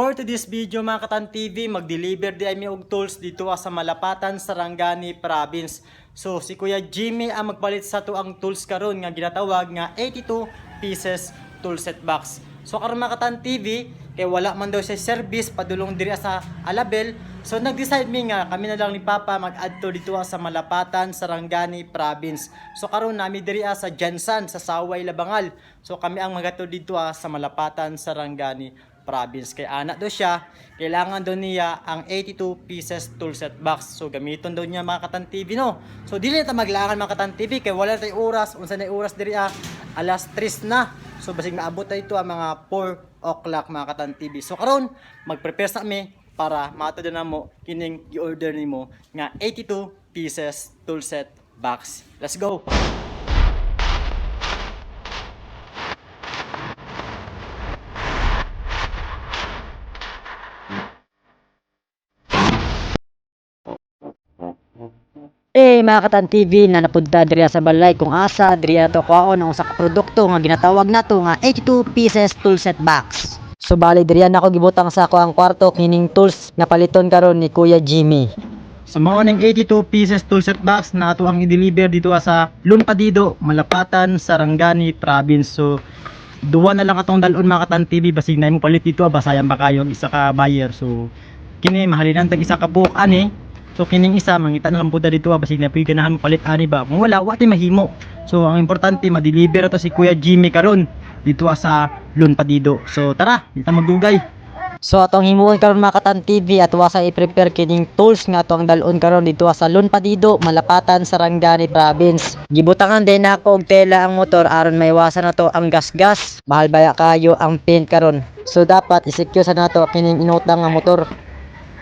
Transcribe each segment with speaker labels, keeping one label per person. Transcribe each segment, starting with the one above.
Speaker 1: For today's video mga katan TV, mag-deliver di ay og tools dito ah sa Malapatan, Sarangani Province. So si Kuya Jimmy ang magpalit sa to ang tools karon nga ginatawag nga 82 pieces toolset box. So karon mga katan TV, kay wala man daw siya service padulong diri sa Alabel. So nag-decide mi nga kami na lang ni Papa mag-add to dito ah sa Malapatan, Sarangani Province. So karon nami diri ah sa Jansan sa Saway Labangal. So kami ang magato dito sa Malapatan, Sarangani province. Kay anak daw siya, kailangan daw niya ang 82 pieces toolset box. So gamiton daw niya mga katan TV no. So dili ta maglangan mga katan TV kay wala tay oras, unsa na oras diri ah, alas 3 na. So basig naabot ta ito ang mga 4 o'clock mga katan TV. So karon mag-prepare sa kami para mato na mo kining i-order nimo nga 82 pieces toolset box. Let's go.
Speaker 2: Eh, mga katan TV na napunta diriya sa balay kung asa diriya to kuhaon ang usa ka produkto nga ginatawag nato nga 82 pieces toolset box. So bali diriya na ako gibutang sa ako ang kwarto kining tools nga paliton karon ni Kuya Jimmy.
Speaker 1: So mao ning 82 pieces toolset box na ato ang i-deliver dito sa Lunpadido, Malapatan, Sarangani Province. So duwa na lang atong dalon mga katan TV basig na mo palit dito ah, basayan pa kayo isa ka buyer. So kini mahalinan tag isa ka buok ani. So kining isa mangita na lang pud dito ah, basig na mo palit ani ba. Kung wala wa tay mahimo. So ang importante ma-deliver to si Kuya Jimmy karon dito sa Lunpadido. So tara, dito magdugay.
Speaker 2: So atong himuon karon mga katan TV at wasa i-prepare kining tools nga ato ang dalon karon dito sa Lunpadido, Malapatan, Sarangani Province. Gibutangan din ako og tela ang motor aron maiwasan na to ang gas-gas. Mahal baya kayo ang paint karon. So dapat i-secure sa nato kining inutang nga motor.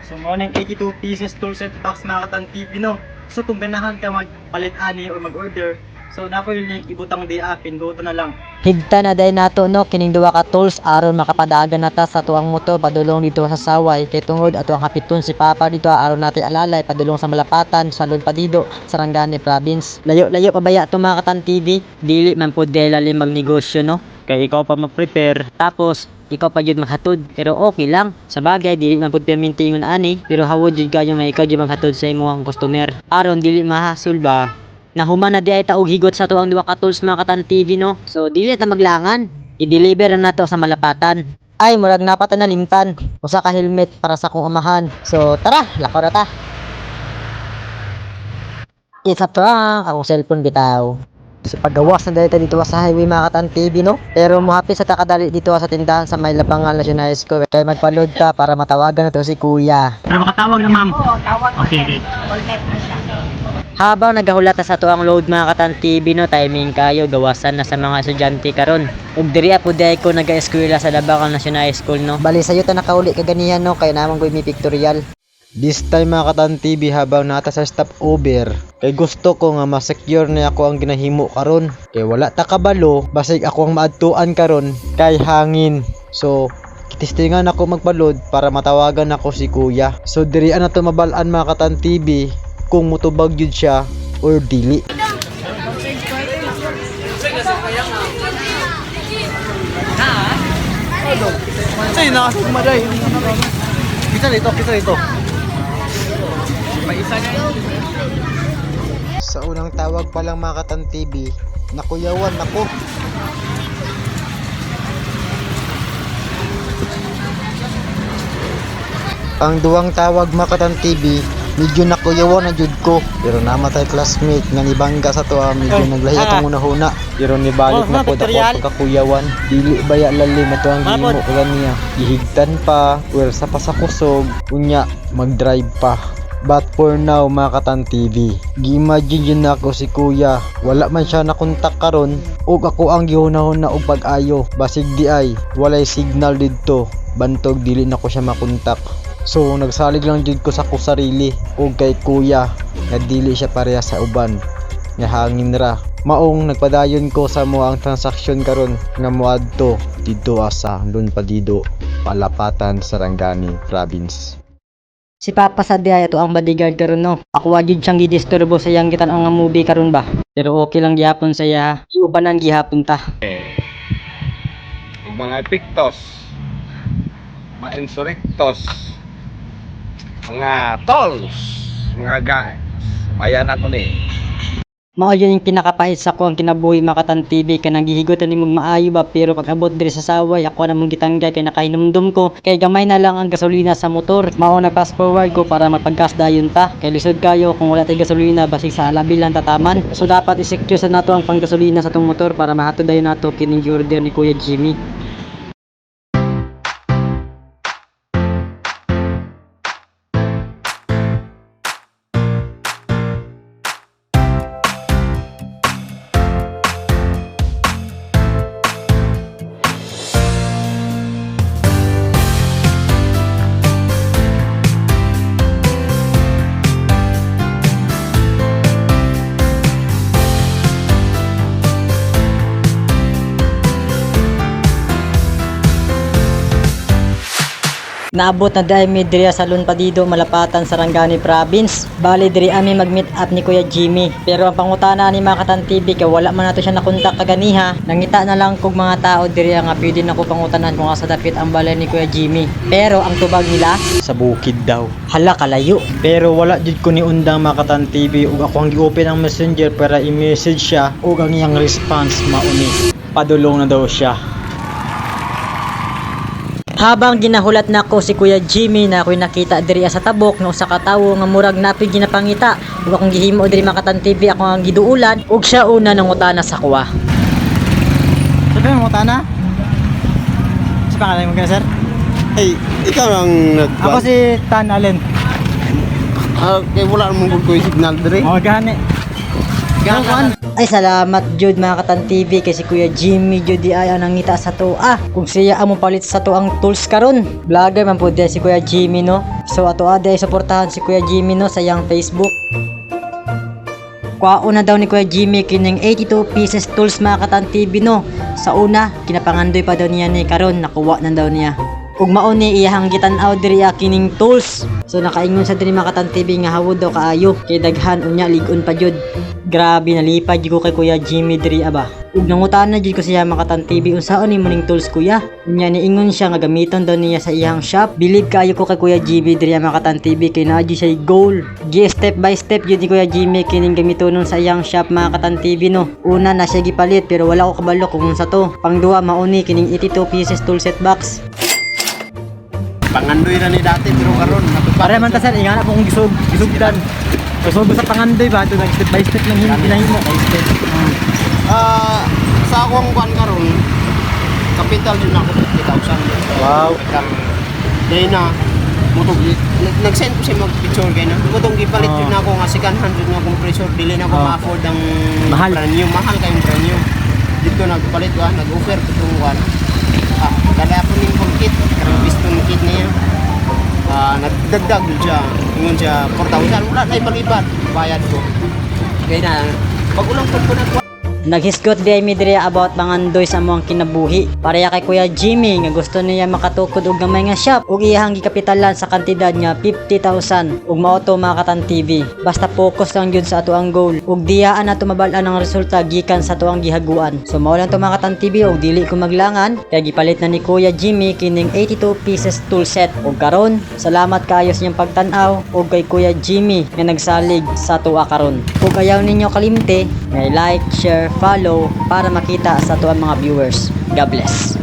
Speaker 1: So mo nang 82 pieces toolset box mga katan TV no. So kung ganahan ka magpalit ani or mag-order, so nako yung link ibutang di apin, pinduto na lang.
Speaker 2: Higta na dahil nato no kining duwa ka tools aron makapadagan nata sa tuang motor padulong dito sa saway kay tungod ato ang hapiton si Papa dito aron natin alalay padulong sa Malapatan sa Padido Sarangani Province. Layo-layo pa baya to mga katan TV. Dili man pud lalim magnegosyo no.
Speaker 1: Kay ikaw pa mag-prepare.
Speaker 2: Tapos ikaw pa jud maghatod pero okay lang. Sa bagay dili man pud permintingon ani pero hawod jud kayo may ikaw jud maghatod sa imong customer. Aron dili mahasol ba nahuman na di ay taog higot sa tuang duwa ka tools mga katan TV no? So dili ta maglangan. I-deliver na nato sa malapatan. Ay murag napata na limtan usa ka helmet para sa kong amahan. So tara lakaw na ta. It's a prank akong cellphone bitaw sa paggawas na dito dito sa highway mga katan TV no? Pero muhapi sa takadali dito sa tindahan sa may Lapangan National School. Kaya magpa-load ka para matawagan na to si kuya.
Speaker 1: Pero makatawag na ma'am. Okay, okay.
Speaker 2: habang nagahulata sa tuang load mga katan TV no? Timing kayo gawasan na sa mga estudyante karon. Ug diri po dai ko naga-eskwela sa Labangan National School no? Bali sayo ta nakauli kaganihan no? Kay namang mi pictorial
Speaker 3: This time mga katan TV habang nata sa stop over kay gusto ko nga ma-secure na ako ang ginahimo karon. Kay wala ta kabalo basig ako ang maadtuan karon. Kay hangin. So kitistingan ako magbalod para matawagan ako si kuya. So diri na to mabalaan mga katan TV kung mutubag yun siya or dili.
Speaker 1: Say na kumaday. Kita dito, kita dito.
Speaker 3: Sa unang tawag pa lang mga katan TV nakuyawan ako ang duwang tawag makatan TV medyo nakuyawan na jud ko pero namatay classmate nga nibangga sa to ah, medyo
Speaker 1: Oh,
Speaker 3: naglahi
Speaker 1: ah.
Speaker 3: atong unahuna pero nibalik
Speaker 1: Oh,
Speaker 3: na po ako
Speaker 1: tutorial.
Speaker 3: pagkakuyawan dili baya lalim ato ang gihimo ko ganiya gihigtan pa pwersa pa sa kusog unya mag-drive pa But for now, mga katan TV, gi-imagine yun na ako si kuya. Wala man siya nakontak karon ug ako ang gihunahon na og pag-ayo. Basig di ay, walay signal didto. Bantog dili na ko siya makontak. So, nagsalig lang jud ko sa ko sarili ug kay kuya nga dili siya pareha sa uban. Nga hangin ra. Maong nagpadayon ko sa mo ang transaksyon karon nga moadto didto asa Lunpadido, Palapatan, Sarangani Province.
Speaker 2: Si Papa sa diay ito ang bodyguard karon no. Ako wa gyud siyang gidisturbo sa iyang gitan ang movie karon ba. Pero okay lang gihapon sa iya. Ubanan gihapon ta.
Speaker 4: Ug mga epektos mga insurrectos, mga tolls, mga guys. Bayan nato ni.
Speaker 1: Mao yun yung kinakapahit sa ko ang kinabuhi makatan TV kay naghihigotan ni mong maayo ba? Pero pag abot diri sa saway ako na mong gitanggay kay nakahinumdum ko. Kay gamay na lang ang gasolina sa motor. Mao na fast forward ko para magpaggas dayon ta. Kay lisod kayo kung wala tay gasolina basig sa labi lang tataman. So dapat i-secure sa nato ang panggasolina sa tong motor para mahatod dayon nato kining order ni Kuya Jimmy Naabot na dahil mi diri sa Lun Padido, Malapatan, Sarangani Province. Bali diri ami mag-meet up ni Kuya Jimmy. Pero ang pangutana ni Makatan TV kay wala man nato siya nakontak kaganiha. Nangita na lang kog mga tao diri nga pwede na ko pangutanan kung asa dapit ang balay ni Kuya Jimmy. Pero ang tubag nila,
Speaker 3: Sa bukid daw.
Speaker 1: hala kalayo.
Speaker 3: Pero wala jud ko ni undang Makatan TV ug ako ang gi-open ang messenger para i-message siya ug ang iyang response mauni. Padulong na daw siya.
Speaker 1: Habang ginahulat na ko si Kuya Jimmy na ako'y nakita diri sa tabok ng usa ka tawo nga murag napig ginapangita ug akong gihimo diri Makatan TV ako ang giduulan ug siya una nangutana sa kuwa.
Speaker 3: Sabi mo tana? Sa pangalan mo ka sir?
Speaker 5: Ay, ikaw ang nag...
Speaker 3: Ako si Tan Allen.
Speaker 5: Ah, kay wala mong signal dire.
Speaker 3: Oh, gani. Gani.
Speaker 1: Ay salamat Jud Makatan TV kay si Kuya Jimmy Jud di ay ang nangita sa to. Ah, kung siya amo palit sa to ang tools karon. Vlogger man pud si Kuya Jimmy no. So ato ade ay suportahan si Kuya Jimmy no sa iyang Facebook. Kuha na daw ni Kuya Jimmy kining 82 pieces tools Makatan TV no. Sa una, kinapangandoy pa daw niya ni karon nakuha na daw niya. Ug mao ni iyang gitan-aw diri kining tools. So nakaingon sa diri Makatan nga hawod daw kaayo kay daghan unya ligon pa jud. Grabe nalipad jud ko kay Kuya Jimmy diri aba. Ug nangutan na jud ko siya Makatan TV unsaon ni muning tools kuya. Unya ni ingon siya nga gamiton daw niya sa iyang shop. Believe kayo ko kay Kuya Jimmy diri Makatan TV kay naa jud siya goal. Gi step by step jud ni Kuya Jimmy kining gamiton sa iyang shop Makatan no. Una na siya gipalit pero wala ko kabalo kung sa to. Pangduwa mauni kining 82 pieces tool set box.
Speaker 5: Pangandoy na ni dati pero karon natupad.
Speaker 3: Pare man ta sir, ingana po kung gisug, gisugdan. Kusog sa pangandoy ba? Ito nag step by step lang yun. Pinahimo. By step.
Speaker 5: Ah, sa akong kwan karon capital din ako 50,000.
Speaker 3: Wow.
Speaker 5: Dahil na mutog nag- nag-send ko siya mag-picture kay na. Mutong gipalit
Speaker 3: Oh.
Speaker 5: yun ako nga second hand yun nga compressor dili na ako
Speaker 3: Oh.
Speaker 5: ma-afford ang
Speaker 3: Mahal.
Speaker 5: brand new, mahal kayong brand new. Dito nagpalit ko, ah, nag-offer ko kwan. Ah, dala po full kit, karang piston kit niya. Ah, nagdagdag siya. Ingon siya 4,000 wala na ibang-iba bayad ko. Kaya na pag ulang ko na
Speaker 1: Naghisgot di mi diri about mangandoy sa among kinabuhi. Pareha kay Kuya Jimmy nga gusto niya makatukod og gamay nga shop ug iyang gikapitalan sa kantidad nga 50,000 ug mao makatan TV. Basta focus lang yun sa ato ang goal ug diyaan na tumabal-an ang resulta gikan sa ato ang gihaguan. So mao lang to TV ug dili ko maglangan kay gipalit na ni Kuya Jimmy kining 82 pieces tool set. Ug karon, salamat kaayo sa inyong pagtan-aw ug kay Kuya Jimmy nga nagsalig sa tuwa karon. Kung ayaw ninyo kalimte, may like, share, follow para makita sa tuwa mga viewers. God bless.